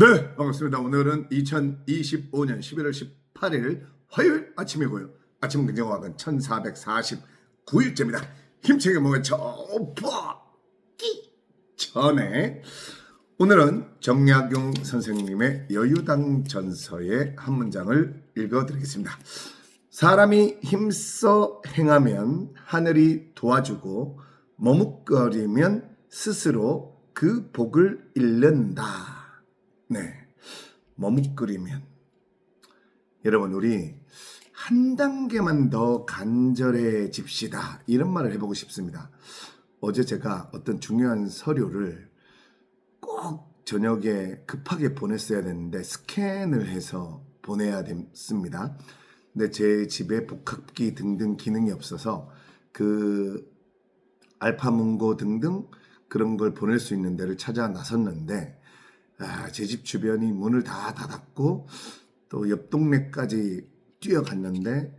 네, 반갑습니다. 오늘은 2025년 11월 18일 화요일 아침이고요. 아침 긍정화근 1449일째입니다. 힘차게 먹어 저버기 전에 오늘은 정약용 선생님의 여유당 전서의 한 문장을 읽어드리겠습니다. 사람이 힘써 행하면 하늘이 도와주고 머뭇거리면 스스로 그 복을 잃는다. 네. 머뭇거리면. 여러분, 우리 한 단계만 더 간절해집시다. 이런 말을 해보고 싶습니다. 어제 제가 어떤 중요한 서류를 꼭 저녁에 급하게 보냈어야 됐는데 스캔을 해서 보내야 됐습니다. 근데 제 집에 복합기 등등 기능이 없어서 그 알파문고 등등 그런 걸 보낼 수 있는 데를 찾아 나섰는데 아, 제 집 주변이 문을 다 닫았고 또 옆 동네까지 뛰어갔는데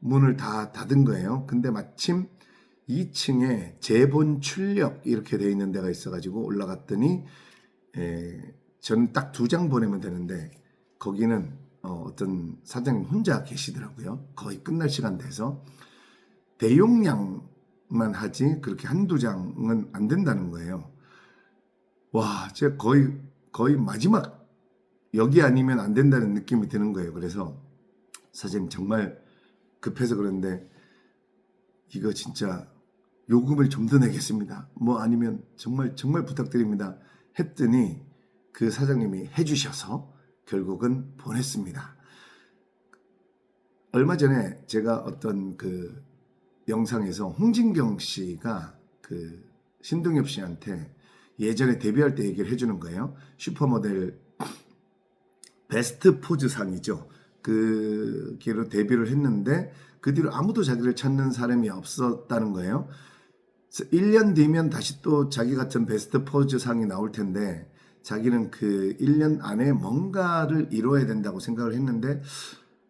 문을 다 닫은 거예요. 근데 마침 2층에 재본 출력 이렇게 돼 있는 데가 있어가지고 올라갔더니 에, 저는 딱 두 장 보내면 되는데 거기는 어, 어떤 사장님 혼자 계시더라고요. 거의 끝날 시간 돼서 대용량만 하지 그렇게 한두 장은 안 된다는 거예요. 와, 제가 거의 거의 마지막 여기 아니면 안 된다는 느낌이 드는 거예요. 그래서 사장님 정말 급해서 그런데 이거 진짜 요금을 좀 더 내겠습니다. 뭐 아니면 정말 정말 부탁드립니다. 했더니 그 사장님이 해주셔서 결국은 보냈습니다. 얼마 전에 제가 어떤 그 영상에서 홍진경 씨가 그 신동엽 씨한테 예전에 데뷔할 때 얘기를 해주는 거예요. 슈퍼모델 베스트 포즈 상이죠. 그 기로 데뷔를 했는데 그 뒤로 아무도 자기를 찾는 사람이 없었다는 거예요. 그래서 1년 뒤면 다시 또 자기 같은 베스트 포즈 상이 나올 텐데 자기는 그 1년 안에 뭔가를 이뤄야 된다고 생각을 했는데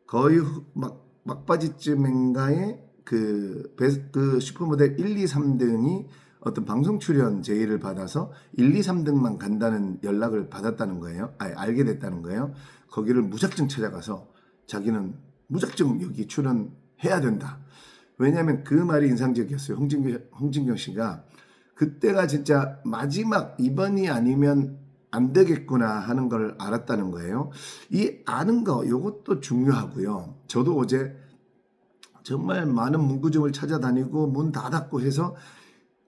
거의 후- 막 막바지쯤인가에 그, 베스, 그 슈퍼모델 1, 2, 3등이 어떤 방송 출연 제의를 받아서 1, 2, 3등만 간다는 연락을 받았다는 거예요. 아니, 알게 됐다는 거예요. 거기를 무작정 찾아가서 자기는 무작정 여기 출연해야 된다. 왜냐하면 그 말이 인상적이었어요. 홍진경, 홍진경 씨가 그때가 진짜 마지막 이번이 아니면 안 되겠구나 하는 걸 알았다는 거예요. 이 아는 거 이것도 중요하고요. 저도 어제 정말 많은 문구점을 찾아다니고 문 다 닫고 해서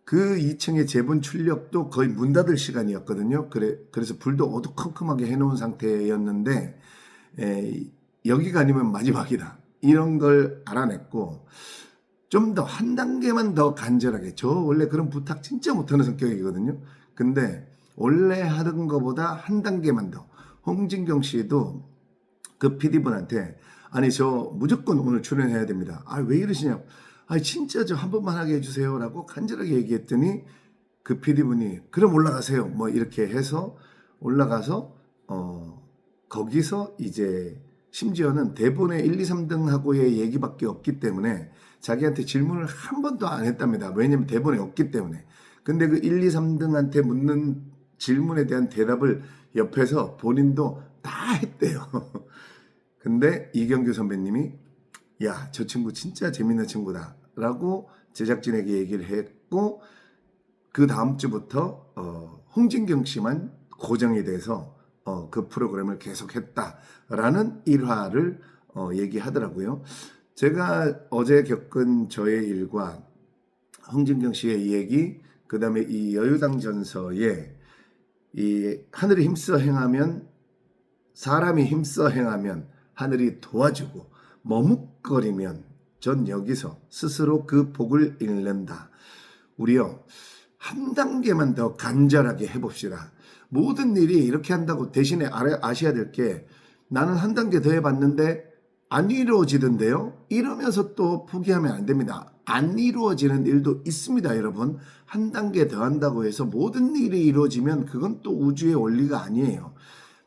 그 2층의 재본 출력도 거의 문 닫을 시간이었거든요. 그래, 그래서 불도 어두컴컴하게 해놓은 상태였는데, 에, 여기가 아니면 마지막이다. 이런 걸 알아냈고, 좀 더 한 단계만 더 간절하게. 저 원래 그런 부탁 진짜 못하는 성격이거든요. 근데 원래 하던 것보다 한 단계만 더. 홍진경 씨도 그 PD분한테 아니 저 무조건 오늘 출연해야 됩니다. 아 왜 이러시냐? 아 진짜 저한 번만 하게 해주세요라고 간절하게 얘기했더니 그 PD분이 그럼 올라가세요. 뭐 이렇게 해서 올라가서 어 거기서 이제 심지어는 대본에 1, 2, 3등하고의 얘기밖에 없기 때문에 자기한테 질문을 한 번도 안 했답니다. 왜냐면 대본에 없기 때문에. 근데 그 1, 2, 3등한테 묻는 질문에 대한 대답을 옆에서 본인도 다 했대요. 근데 이경규 선배님이 야, 저 친구 진짜 재밌는 친구다. 라고 제작진에게 얘기를 했고, 그 다음 주부터, 어, 홍진경 씨만 고정이 돼서, 어, 그 프로그램을 계속했다라는 일화를, 어, 얘기하더라고요. 제가 어제 겪은 저의 일과 홍진경 씨의 이 얘기, 그 다음에 이 여유당 전서에 이 하늘이 힘써 행하면 사람이 힘써 행하면 하늘이 도와주고 머뭇거리면 전 여기서 스스로 그 복을 잃는다. 우리요 한 단계만 더 간절하게 해봅시다. 모든 일이 이렇게 한다고 대신에 아셔야 될 게 나는 한 단계 더 해봤는데 안 이루어지던데요. 이러면서 또 포기하면 안 됩니다. 안 이루어지는 일도 있습니다, 여러분. 한 단계 더 한다고 해서 모든 일이 이루어지면 그건 또 우주의 원리가 아니에요.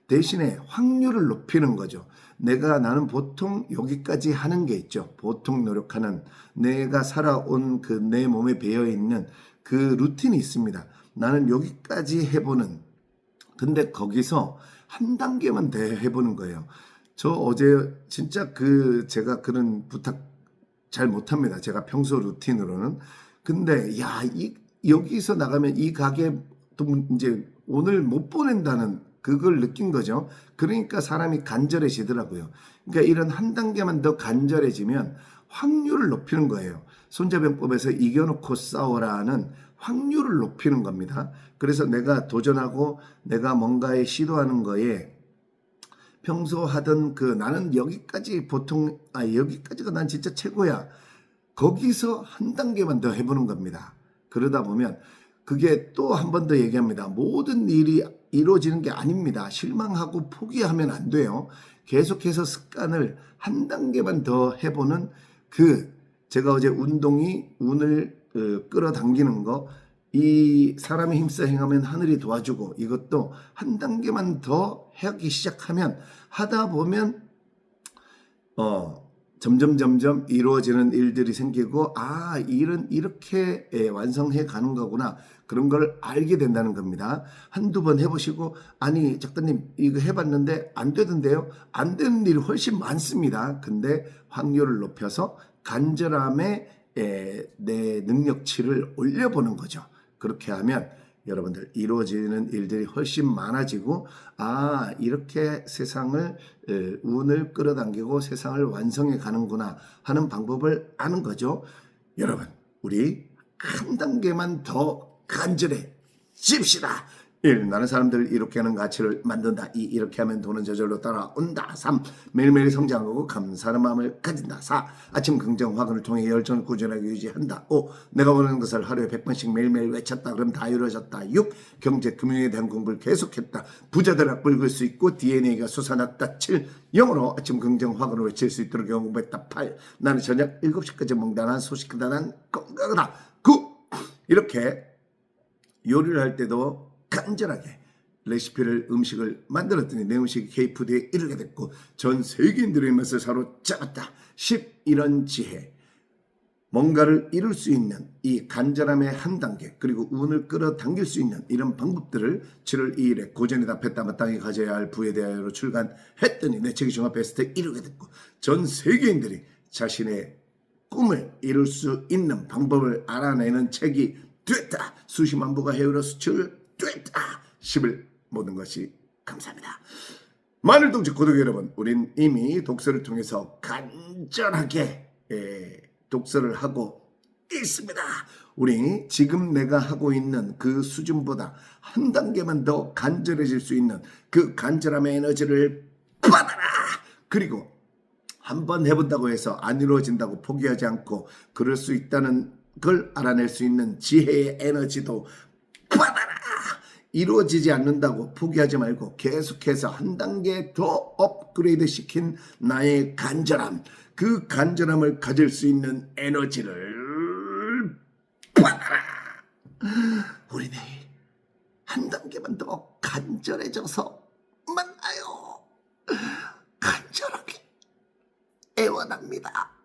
대신에 확률을 높이는 거죠. 내가 나는 보통 여기까지 하는 게 있죠. 보통 노력하는 내가 살아온 그 내 몸에 배어 있는 그 루틴이 있습니다. 나는 여기까지 해보는 근데 거기서 한 단계만 더 해보는 거예요. 저 어제 진짜 그 제가 그런 부탁 잘 못합니다. 제가 평소 루틴으로는. 근데 야, 이 여기서 나가면 이 가게 또 이제 오늘 못 보낸다는 그걸 느낀 거죠. 그러니까 사람이 간절해지더라고요. 그러니까 이런 한 단계만 더 간절해지면 확률을 높이는 거예요. 손자병법에서 이겨놓고 싸워라는 확률을 높이는 겁니다. 그래서 내가 도전하고 내가 뭔가에 시도하는 거에 평소 하던 그 나는 여기까지 보통 아 여기까지가 난 진짜 최고야. 거기서 한 단계만 더 해보는 겁니다. 그러다 보면 그게 또 한 번 더 얘기합니다. 모든 일이 이루어지는 게 아닙니다. 실망하고 포기하면 안 돼요. 계속해서 습관을 한 단계만 더 해보는 그 제가 어제 운동이 운을 어, 끌어당기는 거, 이 사람이 힘써 행하면 하늘이 도와주고 이것도 한 단계만 더 하기 시작하면 하다 보면 어 점점 점점 이루어지는 일들이 생기고 아 일은 이렇게 예, 완성해 가는 거구나 그런 걸 알게 된다는 겁니다. 한두 번 해보시고 아니 작가님 이거 해봤는데 안 되던데요? 안 되는 일이 훨씬 많습니다. 근데 확률을 높여서 간절함에 예, 내 능력치를 올려보는 거죠. 그렇게 하면 여러분들 이루어지는 일들이 훨씬 많아지고 아 이렇게 세상을 에, 운을 끌어당기고 세상을 완성해 가는구나 하는 방법을 아는 거죠. 여러분 우리 한 단계만 더 간절해 집시다. 1. 나는 사람들 이렇게 하는 가치를 만든다. 2. 이렇게 하면 돈은 저절로 따라온다. 3. 매일매일 성장하고 감사하는 마음을 가진다. 4. 아침 긍정 화근을 통해 열정을 꾸준하게 유지한다. 5. 내가 원하는 것을 하루에 100번씩 매일매일 외쳤다. 그럼 다 이루어졌다. 6. 경제 금융에 대한 공부를 계속했다. 부자들 악불 글수 있고 DNA가 솟아났다. 7. 영어로 아침 긍정 화근을 외칠 수 있도록 공부했다. 8. 나는 저녁 7시까지 먹다 난 소식하다 난 건강하다. 9. 이렇게 요리를 할 때도 간절하게 레시피를 음식을 만들었더니 내 음식이 K푸드에 이르게 됐고 전 세계인들의 맛을 사로잡았다. 10. 이런 지혜 뭔가를 이룰 수 있는 이 간절함의 한 단계 그리고 운을 끌어당길 수 있는 이런 방법들을 7월 2일에 고전에 답했다 마땅히 가져야 할 부에 대하여로 출간했더니 내 책이 종합 베스트에 이르게 됐고 전 세계인들이 자신의 꿈을 이룰 수 있는 방법을 알아내는 책이 됐다. 수십만 부가 해외로 수출 됐다. 10을 모든 것이 감사합니다. 마늘동지 구독 여러분, 우린 이미 독서를 통해서 간절하게 예, 독서를 하고 있습니다. 우리 지금 내가 하고 있는 그 수준보다 한 단계만 더 간절해질 수 있는 그 간절함의 에너지를 받아라. 그리고 한 번 해본다고 해서 안 이루어진다고 포기하지 않고 그럴 수 있다는 걸 알아낼 수 있는 지혜의 에너지도 받아라. 이루어지지 않는다고 포기하지 말고 계속해서 한 단계 더 업그레이드 시킨 나의 간절함, 그 간절함을 가질 수 있는 에너지를 받아라. 우리 내일 한 단계만 더 간절해져서 만나요. 간절하게 애원합니다.